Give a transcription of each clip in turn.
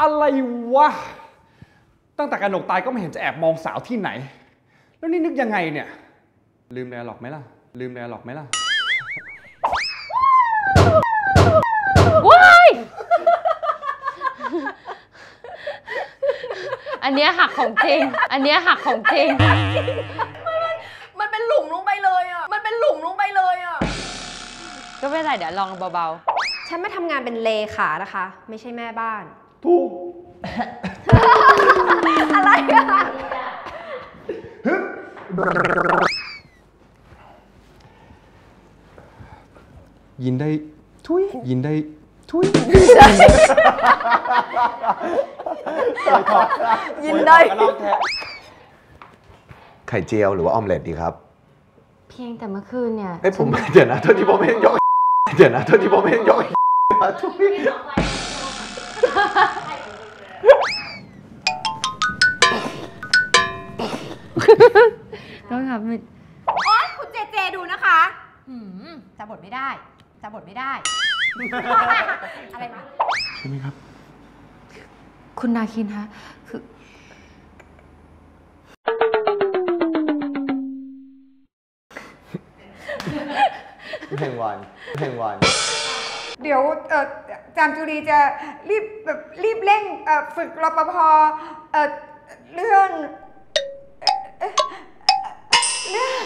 อะไรวะ ตั้งแต่กระหนกตายก็ไม่เห็นจะแอบมองสาวที่ไหน แล้วนี่นึกยังไงเนี่ย ลืมแดร์หรอกไหมล่ะ ลืมแดร์หรอกไหมล่ะ ว้าย อันเนี้ยหักของจริง อันเนี้ยหักของจริง มันเป็นหลุมลงไปเลยอะ มันเป็นหลุมลงไปเลยอะ ก็ไม่เป็นไรเดี๋ยวลองเบาฉันมาทำงานเป็นเลขานะคะ ไม่ใช่แม่บ้าน ถูกอะไรอะยินได้ทุยยินได้ทุยยินได้ไข่เจียวหรือว่าออมเล็ตดีครับๆเพียงแต่เมื่อคืนเนี่ย เอ้ยผมเดี๋ยวนะโทษทีผมไม่ได้ยกเดี๋ยวนะโทษทีผมไม่ได้ยกมาทุย ต้องทำให้โอ๊ยคุณเจเจดูนะคะหืมจะบทไม่ได้ จะบทไม่ได้ อะไรมาใช่ไหมครับ คุณนาคินคะคือเพลงวันเพลงวัน เดี๋ยวเอ่อจามจุรีจะรีบแบบรีบเร่งเอ่อฝึกรปภเอ่อเรื่องเอ่อเรื่อง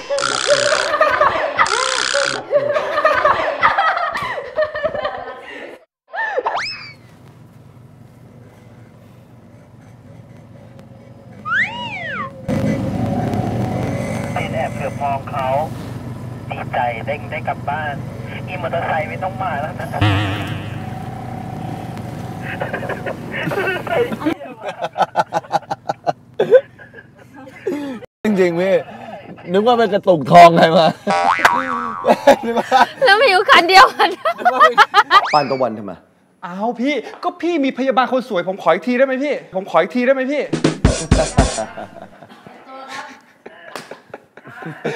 ตีนแอบเหลือบมองเขาดีใจเด้งได้กลับบ้าน อีมอเตอร์ไซค์ไม่ต้องมาแล้วนะจริงๆพี่นึกว่าเป็นกระตุกทองไงมานึกว่าแล้วมีอยู่คันเดียวกันปานตะวันทำไมอ้าวพี่ก็พี่มีพยาบาลคนสวยผมขออีกทีได้ไหมพี่ ผมขออีกทีได้ไหมพี่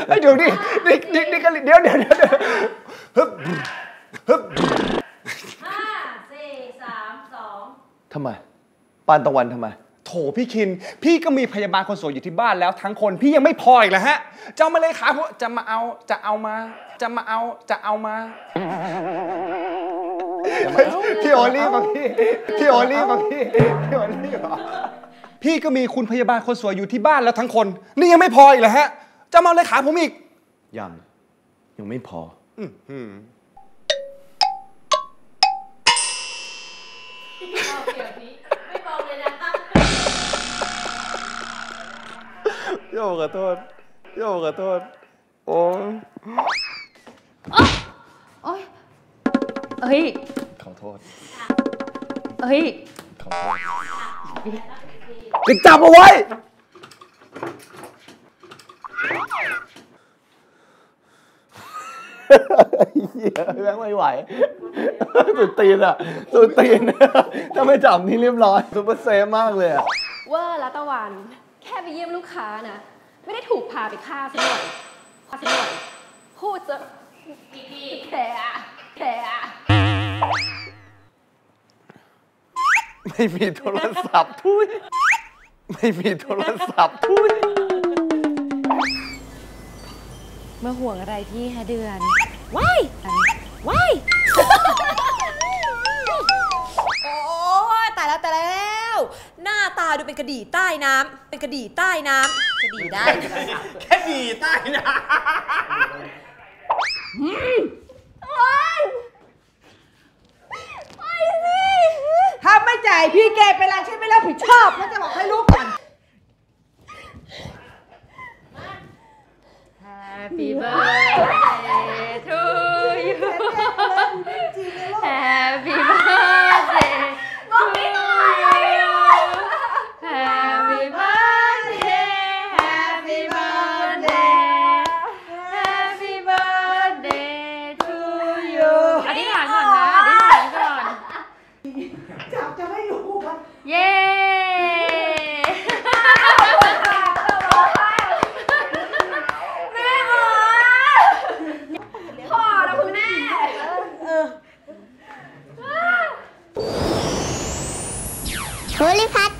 ไอ้ยเดี๋ยวดินี่นี่นี่ก็เดี๋ยวเดี๋ยวเดี๋ยว เดี๋ยวฮึบฮึบทำไม ปานตะวันทำไม โถพี่คิน พี่ก็มีพยาบาลคนสวยอยู่ที่บ้านแล้วทั้งคนพี่ยังไม่พออีกเหรอฮะจะเอามาเลยขาผมจะมาเอาจะเอามา จะมาเอาจะเอามาพี่โอลี่ป่ะพี่ พี่โอลี่ป่ะพี่ พี่โอลี่ป่ะพี่ก็มีคุณพยาบาลคนสวยอยู่ที่บ้านแล้วทั้งคน นี่ยังไม่พออีกเหรอฮะ จะมาเอาเลยขาผมอีก ยัง ยังไม่พอ โยขอโทษโยขอโทษโอ้โอ๊ยเอ้ย ขอโทษเอ้ย ขอโทษไปจับเอาไว้ เหี้ย แม่งไม่ไหวสุดตีนอะสุดตีนถ้าไม่จับนี่เรียบร้อยซุปเปอร์เซฟมากเลยอะเวอร์ละตะวัน แค่ไปเยี่ยมลูกค้านะ ไม่ได้ถูกพาไปฆ่าซะหน่อยฆ่าซะหน่อยพูดจะแผลอะแผลอะไม่มีโทรศัพท์ทุยไม่มีโทรศัพท์ทุยเมื่อห่วงอะไรพี่ฮะเดือนว้ายว้ายโอ้ยตายแล้วตายแล้ว หน้าตาดูเป็นกระดี่ใต้น้ำเป็นกระดี่ใต้น้ำกระดี่ได้แค่ดีใต้นะถ้าไม่จ่ายพี่แกเป็นไรฉันไม่รับผิดชอบแล้วจะบอกให้รู้ก่ Happy birthday เอ